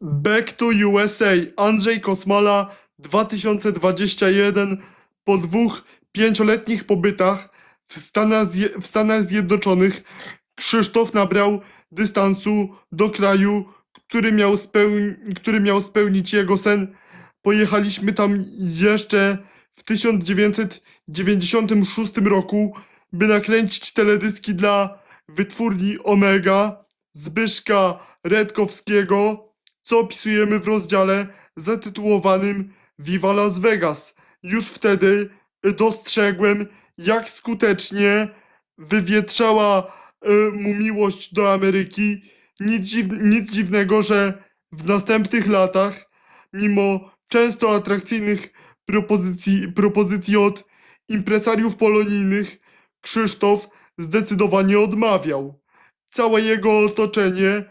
Back to USA Andrzej Kosmala 2021 po dwóch pięcioletnich pobytach w Stanach, w Stanach Zjednoczonych Krzysztof nabrał dystansu do kraju, który miał, spełni- który miał spełnić jego sen. Pojechaliśmy tam jeszcze w 1996 roku, by nakręcić teledyski dla wytwórni Omega Zbyszka Redkowskiego, co opisujemy w rozdziale zatytułowanym Viva Las Vegas. Już wtedy dostrzegłem, jak skutecznie wywietrzała e, mu miłość do Ameryki. Nic, dziw, nic dziwnego, że w następnych latach, mimo często atrakcyjnych propozycji, propozycji od impresariów polonijnych, Krzysztof zdecydowanie odmawiał. Całe jego otoczenie e,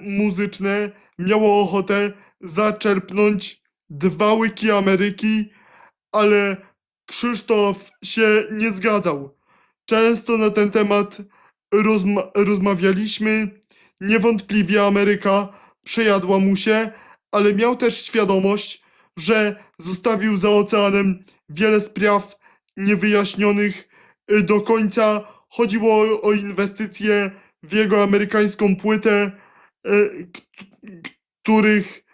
muzyczne miało ochotę zaczerpnąć dwa łyki Ameryki, ale Krzysztof się nie zgadzał. Często na ten temat rozma- rozmawialiśmy. Niewątpliwie Ameryka przejadła mu się, ale miał też świadomość, że zostawił za oceanem wiele spraw niewyjaśnionych do końca. Chodziło o, inwestycje w jego amerykańską płytę, k- których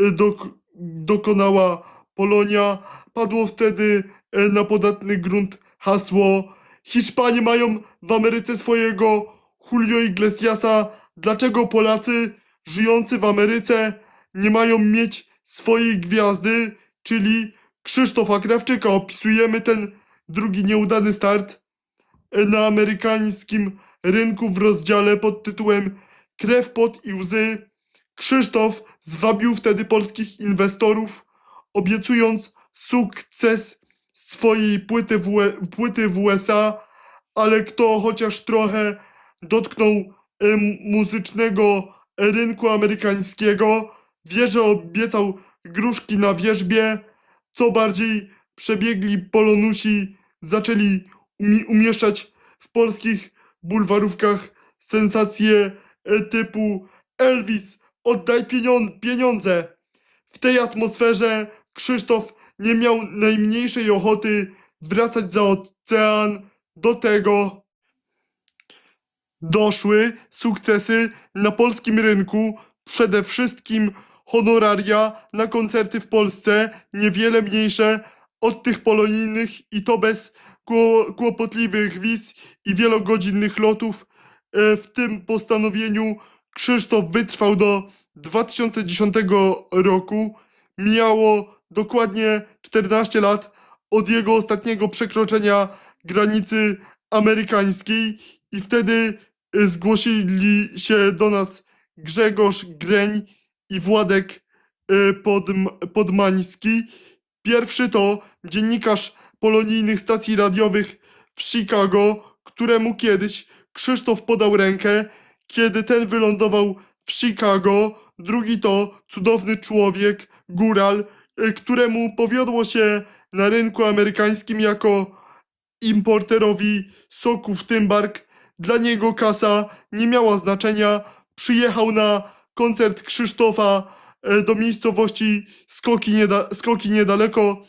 y, dok- dokonała Polonia. Padło wtedy y, na podatny grunt hasło Hiszpanie mają w Ameryce swojego Julio Iglesiasa. Dlaczego Polacy żyjący w Ameryce nie mają mieć swojej gwiazdy, czyli Krzysztofa Krawczyka? Opisujemy ten drugi nieudany start y, na amerykańskim rynku w rozdziale pod tytułem Krew, pot i łzy. Krzysztof zwabił wtedy polskich inwestorów, obiecując sukces swojej płyty w, UE płyty w USA, ale kto chociaż trochę dotknął muzycznego rynku amerykańskiego, wie, że obiecał gruszki na wierzbie, co bardziej przebiegli polonusi zaczęli umi- umieszczać w polskich bulwarówkach sensacje e, typu Elvis, oddaj pieniądze. W tej atmosferze Krzysztof nie miał najmniejszej ochoty wracać za ocean. Do tego doszły sukcesy na polskim rynku, przede wszystkim honoraria na koncerty w Polsce, niewiele mniejsze od tych polonijnych i to bez kło- kłopotliwych wiz i wielogodzinnych lotów. E, W tym postanowieniu Krzysztof wytrwał do 2010 roku. Mijało dokładnie 14 lat od jego ostatniego przekroczenia granicy amerykańskiej i wtedy e, zgłosili się do nas Grzegorz Greń i Władek e, Podm- Podmański. Pierwszy to dziennikarz polonijnych stacji radiowych w Chicago, któremu kiedyś Krzysztof podał rękę, kiedy ten wylądował w Chicago. Drugi to cudowny człowiek, góral, y, któremu powiodło się na rynku amerykańskim jako importerowi soków Tymbark. Dla niego kasa nie miała znaczenia. Przyjechał na koncert Krzysztofa e, do miejscowości Skoki, nieda- Skoki niedaleko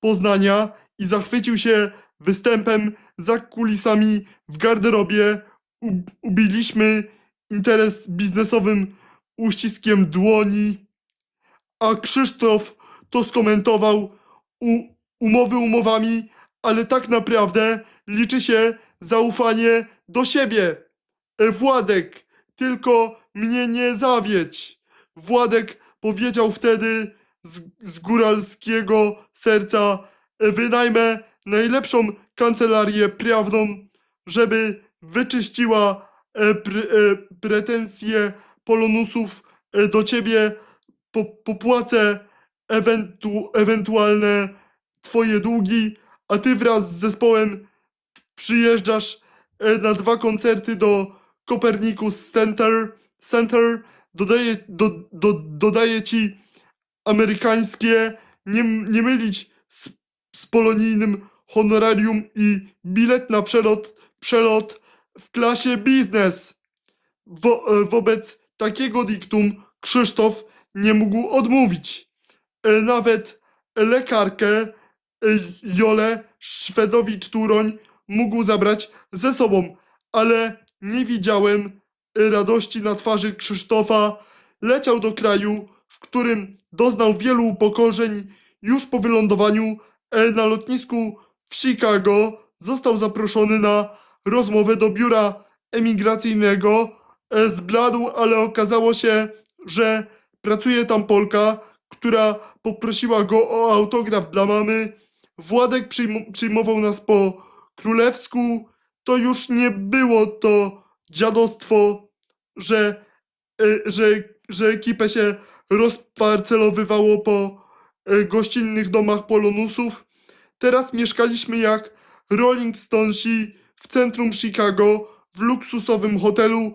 Poznania i zachwycił się występem za kulisami w garderobie. U- ubiliśmy interes biznesowym uściskiem dłoni, a Krzysztof to skomentował u, umowy umowami, ale tak naprawdę liczy się zaufanie do siebie. E, Władek, tylko mnie nie zawiedź. Władek powiedział wtedy z, z góralskiego serca, e, wynajmę najlepszą kancelarię prawną, żeby wyczyściła pre, e, pretensje polonusów e, do ciebie, po, popłacę ewentu, ewentualne twoje długi, a ty wraz z zespołem przyjeżdżasz e, na dwa koncerty do Copernicus Center, Center dodaję, do, do, dodaję ci amerykańskie, nie, nie mylić z, z polonijnym honorarium i bilet na przelot, przelot w klasie biznes. Wo, e, wobec takiego diktum Krzysztof nie mógł odmówić. E, Nawet lekarkę e, Jolę Szwedowicz-Turoń mógł zabrać ze sobą, ale nie widziałem radości na twarzy Krzysztofa. Leciał do kraju, w którym doznał wielu upokorzeń. Już po wylądowaniu na lotnisku w Chicago został zaproszony na rozmowę do biura emigracyjnego. E, Zbladł, ale okazało się, że pracuje tam Polka, która poprosiła go o autograf dla mamy. Władek przyjm- przyjmował nas po królewsku. To już nie było to dziadostwo, że, e, że, że ekipę się rozparcelowywało po e, gościnnych domach polonusów. Teraz mieszkaliśmy jak Rolling Stonesi w centrum Chicago w luksusowym hotelu.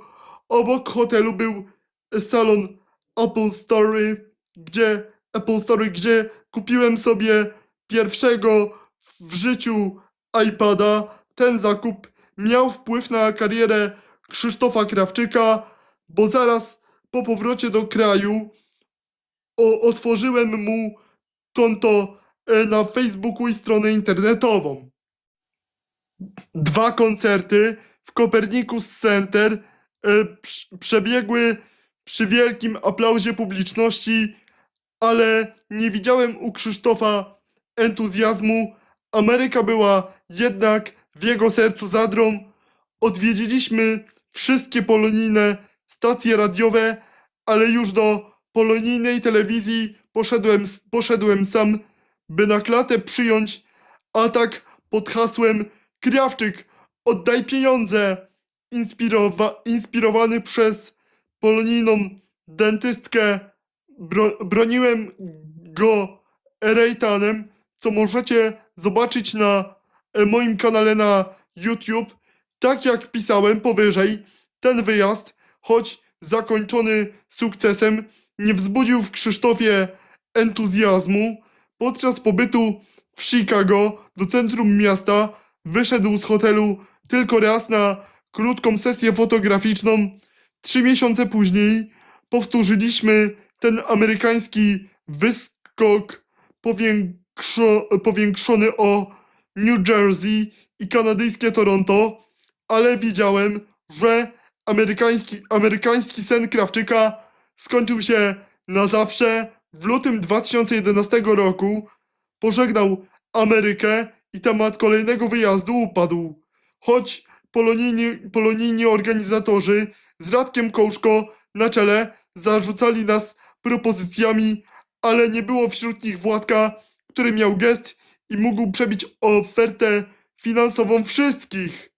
Obok hotelu był salon Apple Story, gdzie Apple Story, gdzie kupiłem sobie pierwszego w życiu iPada. Ten zakup miał wpływ na karierę Krzysztofa Krawczyka, bo zaraz po powrocie do kraju o, otworzyłem mu konto e, na Facebooku i stronę internetową. Dwa koncerty w Copernicus Center e, prz- przebiegły przy wielkim aplauzie publiczności, ale nie widziałem u Krzysztofa entuzjazmu. Ameryka była jednak w jego sercu zadrą. Odwiedziliśmy wszystkie polonijne stacje radiowe, ale już do polonijnej telewizji poszedłem, poszedłem sam, by na klatę przyjąć atak pod hasłem Krawczyk, oddaj pieniądze! Inspirowa- inspirowany przez polonijną dentystkę bro- broniłem go Rejtanem, co możecie zobaczyć na e, moim kanale na YouTube. Tak jak pisałem powyżej, ten wyjazd, choć zakończony sukcesem, nie wzbudził w Krzysztofie entuzjazmu. Podczas pobytu w Chicago do centrum miasta wyszedł z hotelu tylko raz na krótką sesję fotograficzną. Trzy miesiące później powtórzyliśmy ten amerykański wyskok powiększo- powiększony o New Jersey i kanadyjskie Toronto, ale widziałem, że amerykański, amerykański sen Krawczyka skończył się na zawsze. W lutym 2011 roku pożegnał Amerykę i temat kolejnego wyjazdu upadł. Choć polonijni, polonijni organizatorzy z Radkiem Kołszko na czele zarzucali nas propozycjami, ale nie było wśród nich Władka, który miał gest i mógł przebić ofertę finansową wszystkich.